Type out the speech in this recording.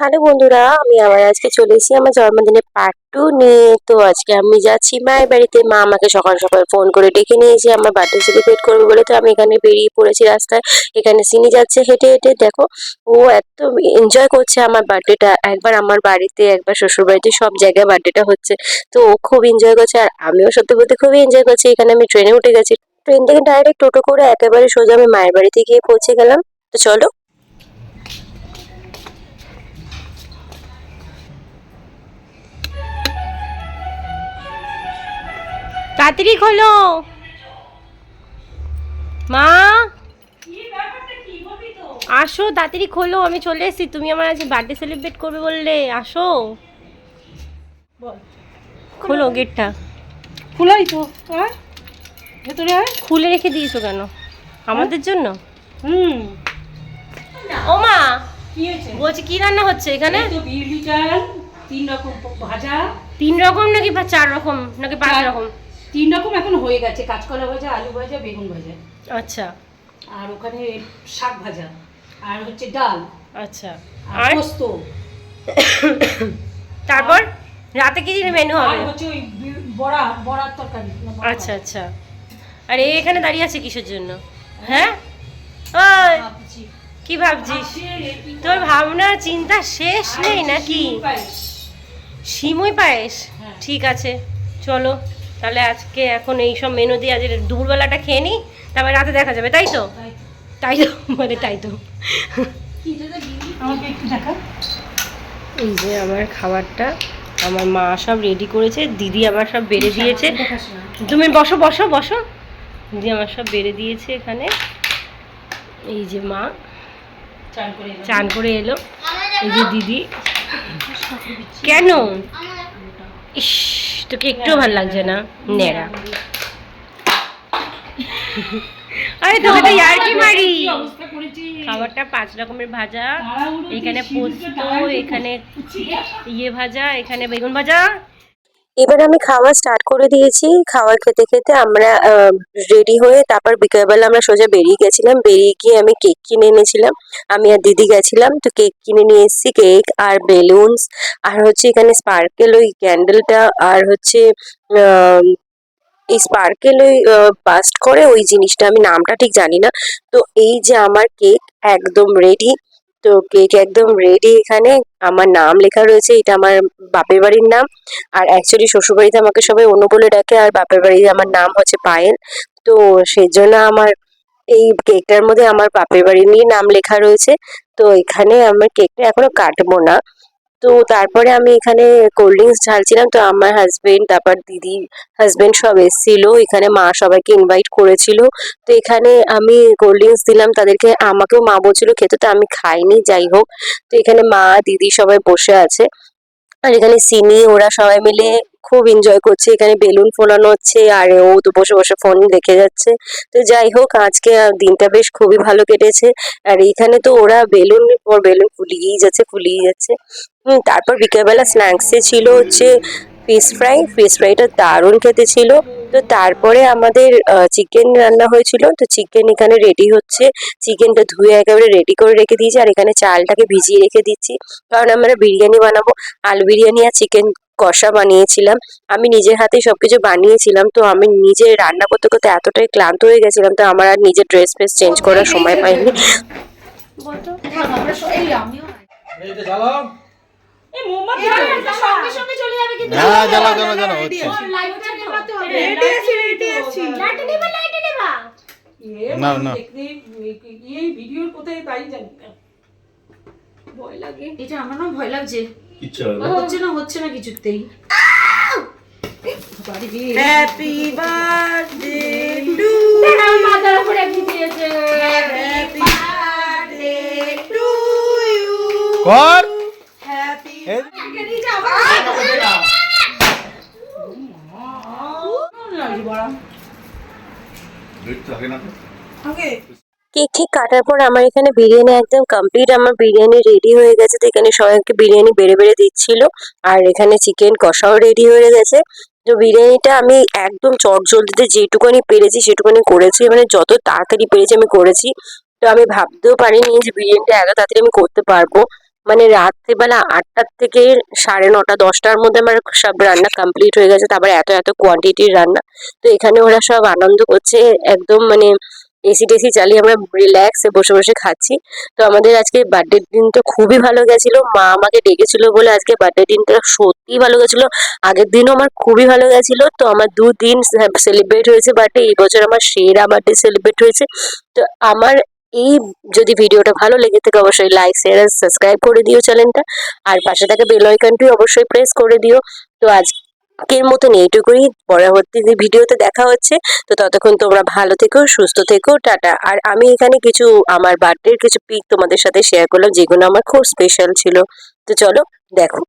Hello বন্ধুরা, আমি আবার আজকে চলে এসেছি আমার জন্মদিনের পার্ট টু নিয়ে। তো আজকে আমি যাচ্ছি মায়ের বাড়িতে। মা আমাকে সকাল সকাল ফোন করে ডেকে নিয়েছে আমার বার্থডে সেলিব্রেট করবে বলে তো আমি এখানে বেরিয়ে পড়েছি রাস্তায়। এখানে সিনি যাচ্ছে হেঁটে হেঁটে। দেখো, ও এত এনজয় করছে আমার বার্থডেটা একবার আমার বাড়িতে, একবার শ্বশুর বাড়িতে সব জায়গায় বার্থডেটা হচ্ছে। তো ও খুব এনজয় করছে। আর আমিও সত্যি বলতে খুবই এনজয় করছি। এখানে আমি ট্রেনে উঠে গেছি। ট্রেন থেকে ডাইরেক্ট টোটো করে একেবারে সোজা আমি মায়ের বাড়িতে গিয়ে পৌঁছে গেলাম। তো চলো তাড়াতাড়ি খোলো। মা? আসো তাড়াতাড়ি খোলো আমি চলে এসেছি। তুমি আমার আজ বার্থডে সেলিব্রেট করবে বললে। আসো। খোলো গেটটা। খোলাই তো। ভেতরে খুলে রেখে দিয়েছ কেন? আমাদের জন্য? হুম। ও মা বলছি কি রান্না হচ্ছে এখানে? তিন রকম ভাজা। তিন রকম নাকি চার রকম? নাকি পাঁচ রকম? তিন রকম এখন হয়ে গেছে কাঁচকলা ভাজা আলু ভাজা বেগুন ভাজা। আচ্ছা। আর ওখানে শাক ভাজা আর হচ্ছে ডাল আচ্ছা। আর পোস্ত। তারপর? রাতে কি মেনু হবে? হচ্ছে ওই বড়া বড়ার তরকারি আচ্ছা আচ্ছা। আর এ এখানে দাঁড়িয়ে আছে কিসের জন্য? হ্যাঁ? ওই। কি ভাবছিস? তোর ভাবনা চিন্তা শেষ নেই নাকি। সিমুই পায়েস? হ্যাঁ। ঠিক আছে চলো। তাহলে আজকে এখন এই সব মেনু দিয়ে আজ দুপুরবেলাটা খেয়ে নিই তারপর রাতে দেখা যাবে তাই তো তাই তো। মানে তাই তো আমাকে একটু দেখা এই যে আমার খাবারটা আমার মা সব রেডি করেছে দিদি আমার সব বেড়ে দিয়েছে তুমি বসো বসো বসো দিদি আমার সব বেড়ে দিয়েছে এখানে এই যে মা চান করে চান করে এলো এই যে দিদি কেন ইস তোকে একটু ভালো লাগছে না? নেড়া। আরে তোকে তো ইয়ার্কি মারি। কি মারি খাবারটা পাঁচ রকমের ভাজা এখানে পোস্ত এখানে ইয়ে ভাজা এখানে বেগুন ভাজা এবার আমি খাওয়া স্টার্ট করে দিয়েছি। খাবার খেতে খেতে আমরা রেডি হয়ে তারপর বিকেলবেলা আমরা সোজা বেরিয়ে গেছিলাম। বেরিয়ে গিয়ে আমি কেক কিনে এনেছিলাম। আমি আর দিদি গেছিলাম। তো কেক কিনে নিয়ে এসেছি। কেক আর বেলুনস আর হচ্ছে এখানে স্পার্কেল ওই ক্যান্ডেলটা আর হচ্ছে এই স্পার্কেল ওই বাস্ট করে ওই জিনিসটা, আমি নামটা ঠিক জানি না। তো এই যে আমার কেক একদম রেডি তো কেক একদম রেডি এখানে। আমার নাম লেখা রয়েছে, এটা আমার বাপের বাড়ির নাম। আর অ্যাকচুয়ালি শ্বশুরবাড়িতে আমাকে সবাই অন্য বলে ডাকে, আর বাপের বাড়িতে আমার নাম হচ্ছে পায়েল। তো সেজন্য আমার এই কেকটার মধ্যে আমার বাপের বাড়ি নিয়ে নাম লেখা রয়েছে। তো এখানে আমার কেকটা এখনও কাটবো না। তো তারপরে আমি এখানে কোল্ড ড্রিঙ্কস ঢালছিলাম, তো আমার হাজবেন্ড তারপর দিদি হাজবেন্ড সব এসেছিল, এখানে মা সবাইকে ইনভাইট করেছিল। তো এখানে আমি কোল্ড ড্রিঙ্কস দিলাম, তাদেরকে আমাকেও মা বলছিল খেতে, তো আমি খাইনি, যাই হোক। তো এখানে মা, দিদি সবাই বসে আছে। আর এখানে সিনি ওরা সবাই মিলে খুব এনজয় করছে। এখানে বেলুন ফোলানো হচ্ছে, আর ও তো বসে বসে ফোন দেখে যাচ্ছে। তো যাই হোক, আজকে দিনটা বেশ খুবই ভালো কেটেছে। আর এখানে তো ওরা বেলুন পর বেলুন ফুলিয়েই যাচ্ছে ফুলিয়েই যাচ্ছে। তারপর বিকেলবেলা স্ন্যাক্সে ছিল হচ্ছে ফিশ ফ্রাই ফিশ ফ্রাইটা দারুণ খেতে ছিল। তো তারপরে আমাদের চিকেন রান্না হয়েছিল। তো চিকেন এখানে রেডি হচ্ছে। চিকেনটা ধুয়ে একেবারে রেডি করে রেখে দিয়েছি। আর এখানে চালটাকে ভিজিয়ে রেখে দিচ্ছি। কারণ আমরা বিরিয়ানি বানাবো। আলু বিরিয়ানি আর চিকেন কষা বানিয়েছিলাম। আমি নিজের হাতেই সবকিছু বানিয়েছিলাম। তো আমি নিজে রান্না করতে করতে এতটাই ক্লান্ত হয়ে গেছিলাম তো আমার আর নিজের ড্রেস ফ্রেস চেঞ্জ করার সময় পাইনি। না, না। ভিডিওর কোথায় তাই জানি না ভয় লাগে এটা আমার না ভয় লাগছে। কিচ্ছু হবে না। হচ্ছে না হচ্ছে না কিছুতেই হ্যাপি বার্থডে টু মাথার উপরে একটু দিয়েছে হ্যাপি বার্থডে টু ইউ কর হ্যাপি এই না তো? কেক ঠিক কাটার পর আমার এখানে বিরিয়ানি একদম কমপ্লিট আমার বিরিয়ানি রেডি হয়ে গেছে। তো এখানে সবাইকে বিরিয়ানি বেড়ে বেড়ে দিচ্ছিল। আর এখানে চিকেন কষাও রেডি হয়ে গেছে। তো বিরিয়ানিটা আমি একদম চট জলদিতে যেটুকুনি পেরেছি, সেটুকুনি করেছি। মানে যত তাড়াতাড়ি পেরেছি আমি করেছি। তো আমি ভাবতেও পারিনি যে বিরিয়ানিটা এত তাড়াতাড়ি আমি করতে পারব। মানে রাত্রিবেলা আটটার থেকে সাড়ে নটা, দশটার মধ্যে আমার সব রান্না কমপ্লিট হয়ে গেছে। তারপরে এত এত কোয়ান্টিটির রান্না। তো এখানে ওরা সব আনন্দ করছে। একদম মানে এসি টেসি চালিয়ে আমরা রিল্যাক্সে বসে বসে খাচ্ছি। তো আমাদের আজকে বার্থডে দিনটা খুবই ভালো গেছিল। মা আমাকে ডেকেছিল বলে আজকে বার্থডে দিনটা সত্যিই ভালো গেছিল। আগের দিনও আমার খুবই ভালো গেছিল। তো আমার দু দিন সেলিব্রেট হয়েছে বার্থডে এই বছর আমার সেরা বার্থডে সেলিব্রেট হয়েছে। তো আমার এই যদি ভিডিওটা ভালো লেগে থাকে অবশ্যই লাইক শেয়ার সাবস্ক্রাইব করে দিও চ্যানেলটা আর পাশে থাকা বেল আইকনটি অবশ্যই প্রেস করে দিও। তো আজকের মতন এইটুকুই। পরবর্তী যে ভিডিওতে দেখা হচ্ছে, তো ততক্ষণ তোমরা ভালো থেকো, সুস্থ থেকো, টাটা। আর আমি এখানে কিছু, আমার বার্থডের কিছু পিক তোমাদের সাথে শেয়ার করলাম, যেগুলো আমার খুব স্পেশাল ছিল। তো চলো, দেখো।